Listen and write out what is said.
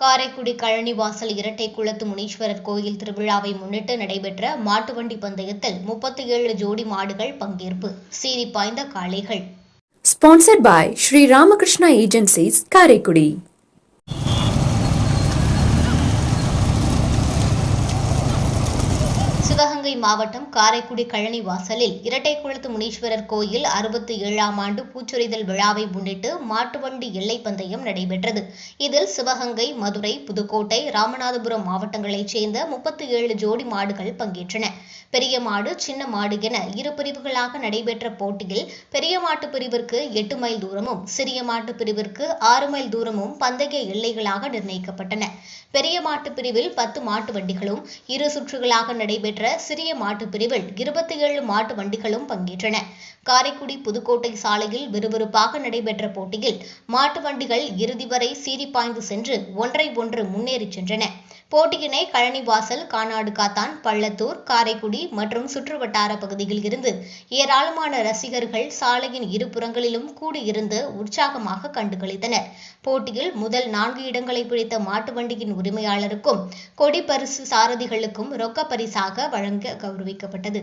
காரைக்குடி கழனிவாசல் இரட்டை குளத்து முனீஸ்வரர் கோயில் திருவிழாவை முன்னிட்டு நடைபெற்ற மாட்டுவண்டி பந்தயத்தில் முப்பத்தி ஏழு ஜோடி மாடுகள் பங்கேற்பு. சீறி பாய்ந்த காளைகள். Sponsored by Sri Ramakrishna agencies Karaikudi. Sivaganga மாவட்டம் காரைக்குடி கழனி வாசலில் இரட்டை குளத்து முனீஸ்வரர் கோயில் அறுபத்தி ஏழாம் ஆண்டு பூச்சொரிதல் விழாவை முன்னிட்டு மாட்டுவண்டி எல்லை பந்தயம் நடைபெற்றது. இதில் சிவகங்கை மதுரை புதுக்கோட்டை ராமநாதபுரம் மாவட்டங்களைச் சேர்ந்த முப்பத்தி ஏழு ஜோடி மாடுகள் பங்கேற்றன. பெரிய மாடு சின்ன மாடு என இரு பிரிவுகளாக நடைபெற்ற போட்டியில் பெரிய மாட்டு பிரிவிற்கு எட்டு மைல் தூரமும் சிறிய மாட்டு பிரிவிற்கு ஆறு மைல் தூரமும் பந்தய எல்லைகளாக நிர்ணயிக்கப்பட்டன. பெரிய மாட்டு பிரிவில் பத்து மாட்டு வண்டிகளும் இரு சுற்றுகளாக நடைபெற்ற சிறிய மாட்டு பிரிவில் இருபத்தி ஏழு மாட்டு வண்டிகளும் பங்கேற்றன. காரைக்குடி புதுக்கோட்டை சாலையில் விறுவிறுப்பாக நடைபெற்ற போட்டியில் மாட்டு வண்டிகள் இறுதி வரை சீறி பாய்ந்து சென்று ஒன்றை ஒன்று முன்னேறிச் சென்றன. போட்டியினை கழனிவாசல் கானாடு காத்தான் பள்ளத்தூர் காரைக்குடி மற்றும் சுற்றுவட்டார பகுதியில் இருந்து ஏராளமான ரசிகர்கள் சாலையின் இருபுறங்களிலும் கூடியிருந்து உற்சாகமாக கண்டுகளித்தனர். போட்டியில் முதல் நான்கு இடங்களை பிடித்த மாட்டு வண்டியின் உரிமையாளருக்கும் கொடி பரிசு சாரதிகளுக்கும் ரொக்க பரிசாக வழங்க கௌரவிக்கப்பட்டது.